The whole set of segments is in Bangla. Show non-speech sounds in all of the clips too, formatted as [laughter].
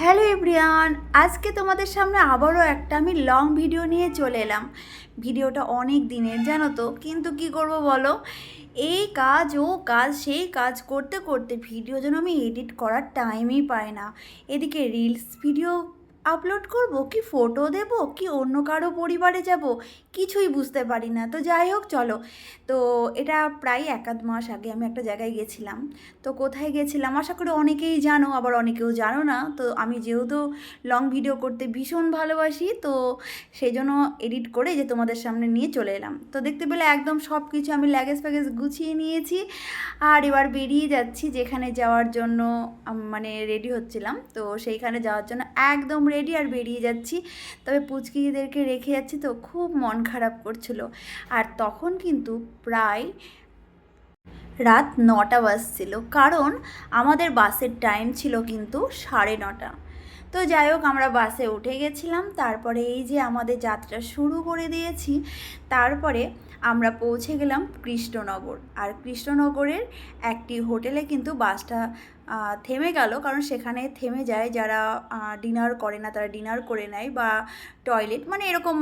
হ্যালো এভরিয়ান, আজকে তোমাদের সামনে আবারও একটা আমি লং ভিডিও নিয়ে চলে এলাম। ভিডিওটা অনেক দিনের, জানো তো? কিন্তু কি করব বলো? এই কাজ, ও কাজ, সেই কাজ করতে করতে ভিডিও যেন আমি এডিট করার টাইমই পাই না। এদিকে রিলস ভিডিও আপলোড করব কি ফটো দেব কি অন্য কারও পরিবারে যাব? কিছুই বুঝতে পারি না। তো যাই হোক, চলো। তো এটা প্রায় একাধ মাস আগে আমি একটা জায়গায় গেছিলাম। তো কোথায় গেছিলাম? আশা করি অনেকেই জানো, আবার অনেকেও জানো না। তো আমি যেহেতু লং ভিডিও করতে ভীষণ ভালোবাসি, তো সেই জন্য এডিট করে যে তোমাদের সামনে নিয়ে চলে এলাম। তো দেখতে পেলে একদম সব কিছু আমি ল্যাগেজ ফ্যাগেজ গুছিয়ে নিয়েছি। আর এবার বেরিয়ে যাচ্ছি যেখানে যাওয়ার জন্য মানে রেডি হচ্ছিলাম। তো সেইখানে যাওয়ার জন্য একদম রেডি আর বেরিয়ে যাচ্ছি। তবে পুচকিদেরকে রেখে যাচ্ছি তো খুব মন খারাপ করছিল। আর তখন কিন্তু প্রায় রাত নটা বাজছিল। কারণ আমাদের বাসের টাইম ছিল কিন্তু সাড়ে নটা। তো যাই হোক, আমরা বাসে উঠে গেছিলাম। তারপরে এই যে আমাদের যাত্রা শুরু করে দিয়েছি, তারপরে আমরা পৌঁছে গেলাম কৃষ্ণনগর। আর কৃষ্ণনগরের একটি হোটেলে কিন্তু বাসটা থেমে গেল। কারণ সেখানে থেমে যায় যারা ডিনার করে না, তারা ডিনার করে নেয় বা টয়লেট মানে এরকম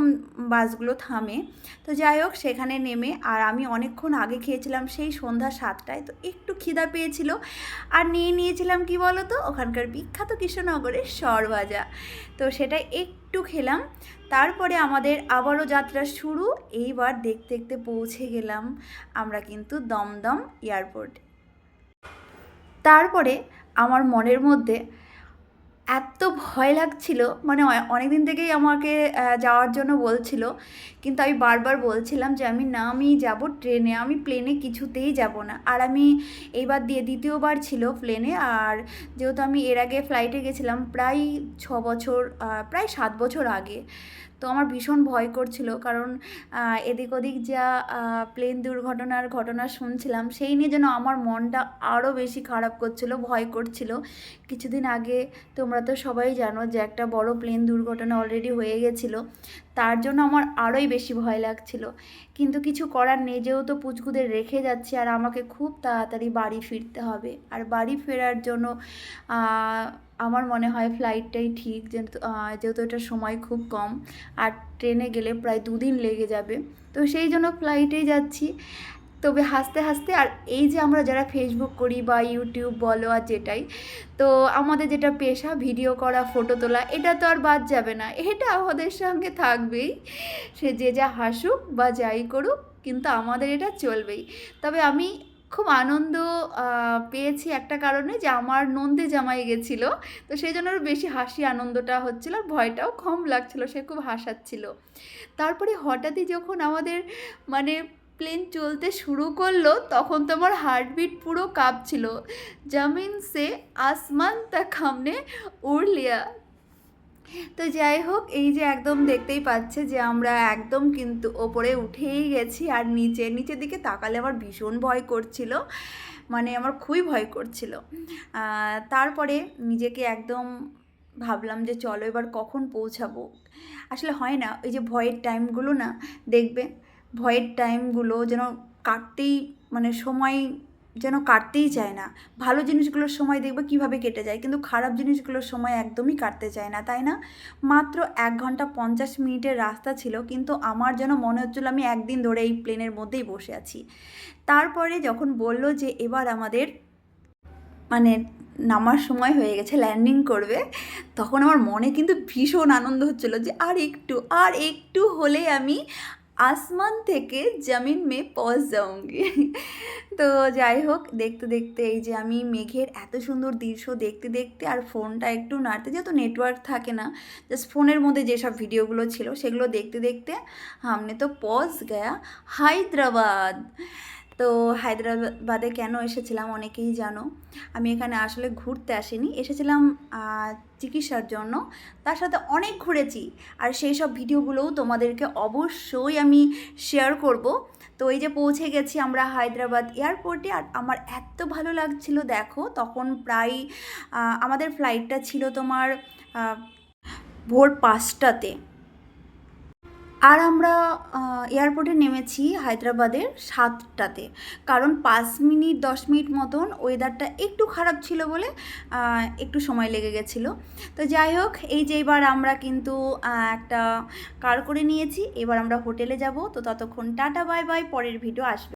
বাসগুলো থামে। তো যাই হোক, সেখানে নেমে আর আমি অনেকক্ষণ আগে খেয়েছিলাম সেই সন্ধ্যা সাতটায়। তো একটু খিদা পেয়েছিল। আর নিয়ে নিয়েছিলাম কি বলো তো ওখানকার বিখ্যাত কৃষ্ণনগরের সরভাজা। তো সেটা একটু খেলাম। তারপরে আমাদের আবারও যাত্রা শুরু। এইবার দেখতে দেখতে পৌঁছে গেলাম আমরা কিন্তু দমদম এয়ারপোর্ট। তারপরে আমার মনের মধ্যে এত ভয় লাগছিল মানে অনেক দিন থেকেই আমাকে যাওয়ার জন্য বলছিল। কিন্তু আমি বারবার বলছিলাম যে, আমি না, আমি যাব ট্রেনে, আমি প্লেনে কিছুতেই যাব না। আর আমি এইবার দিয়ে দ্বিতীয়বার ছিল প্লেনে। আর যেহেতু আমি এর আগে ফ্লাইটে গেছিলাম প্রায় ছ বছর প্রায় সাত বছর আগে তো আমার ভীষণ ভয় করছিল। কারণ এদিক ওদিক যা প্লেন দুর্ঘটনার ঘটনা শুনছিলাম, সেই নিয়ে যেন আমার মনটা আরও বেশি খারাপ করছিল, ভয় করছিল। কিছুদিন আগে তোমরা তো সবাই জানো যে একটা বড় প্লেন দুর্ঘটনা অলরেডি হয়ে গেছিল, তার জন্য আমার আরোই বেশি ভয় লাগছিল। কিন্তু কিছু করার নেই, যেহেতু পুচকুদের রেখে যাচ্ছি, আর আমাকে খুব তাড়াতাড়ি বাড়ি ফিরতে হবে। আর বাড়ি ফেরার জন্য আমার মনে হয় ফ্লাইটটাই ঠিক, যেহেতু এটার সময় খুব কম, আর ট্রেনে গেলে প্রায় দুদিন লেগে যাবে। তো সেই জন্য ফ্লাইটেই যাচ্ছি। তবে হাসতে হাসতে, আর এই যে আমরা যারা ফেসবুক করি বা ইউটিউব বলো আর যেটাই, তো আমাদের যেটা পেশা ভিডিও করা ফটো তোলা, এটা তো আর বাদ যাবে না। এটা আমাদের সঙ্গে থাকবেই। সে যে যা হাসুক বা যাই করুক, কিন্তু আমাদের এটা চলবেই। তবে আমি খুব আনন্দ পেয়েছি একটা কারণে যে আমার নন্দে জামাই গেছিল। তো সেই জন্য বেশি হাসি আনন্দটা হচ্ছিল আর ভয়টাও কম লাগছিল, সে খুব হাসাচ্ছিল। তারপরে হঠাৎই যখন আমাদের মানে প্লেন চলতে শুরু করল, তখন তো আমার হার্টবিট পুরো কাঁপছিল। জামিন সে আসমান তা খামনে উড়লিয়া তো যাই হোক, এই যে একদম দেখতেই পাচ্ছে যে আমরা একদম কিন্তু ওপরে উঠেই গেছি আর নিচে, নিচের দিকে তাকালে আমার ভীষণ ভয় করছিল। মানে আমার খুবই ভয় করছিল। তারপরে নিজেকে একদম ভাবলাম যে চলো এবার কখন পৌঁছাবো। আসলে হয় না, ওই যে ভয়ের টাইমগুলো না, দেখবে ভয়ের টাইমগুলো যেন কাটতেই মানে সময় যেন কাটতেই চায় না। ভালো জিনিসগুলোর সময় দেখবে কীভাবে কেটে যায়, কিন্তু খারাপ জিনিসগুলোর সময় একদমই কাটতে চায় না, তাই না? মাত্র এক ঘণ্টা পঞ্চাশ মিনিটের রাস্তা ছিল, কিন্তু আমার যেন মনে হচ্ছিল আমি একদিন ধরে এই প্লেনের মধ্যেই বসে আছি। তারপরে যখন বলল যে এবার আমাদের মানে নামার সময় হয়ে গেছে ল্যান্ডিং করবে, তখন আমার মনে কিন্তু ভীষণ আনন্দ হচ্ছিল যে আর একটু আর একটু হলে আমি আসমান থেকে জমিন মে পৌঁছ যাওঙ্গি। [laughs] তো যাই হোক, দেখতে দেখতে এই যে আমি মেঘের এত সুন্দর দৃশ্য দেখতে দেখতে আর ফোনটা একটু নাড়তে, যেহেতু নেটওয়ার্ক থাকে না জাস্ট ফোনের মধ্যে যেসব ভিডিওগুলো ছিল সেগুলো দেখতে দেখতে হামনে তো পজ গয়া হায়দ্রাবাদ। তো হায়দ্রাবাদে কেন এসেছিলাম অনেকেই জানো। আমি এখানে আসলে ঘুরতে আসিনি, এসেছিলাম চিকিৎসার জন্য। তার সাথে অনেক ঘুরেছি আর সেই সব ভিডিওগুলোও তোমাদেরকে অবশ্যই আমি শেয়ার করব। তো এই যে পৌঁছে গেছি আমরা হায়দ্রাবাদ এয়ারপোর্টে আর আমার এত ভালো লাগছিল, দেখো তখন প্রায় আমাদের ফ্লাইটটা ছিল তোমার ভোর পাঁচটাতে। আর আমরা এয়ারপোর্টে নেমেছি হায়দ্রাবাদের সাতটাতে। কারণ পাঁচ মিনিট, দশ মিনিট মতন ওয়েদারটা একটু খারাপ ছিল বলে একটু সময় লেগে গেছিল। তো যাই হোক, এই যে এবার আমরা কিন্তু একটা কার করে নিয়েছি। এবার আমরা হোটেলে যাব। তো ততক্ষণ টাটা, বাই বাই। পরের ভিডিও আসবে।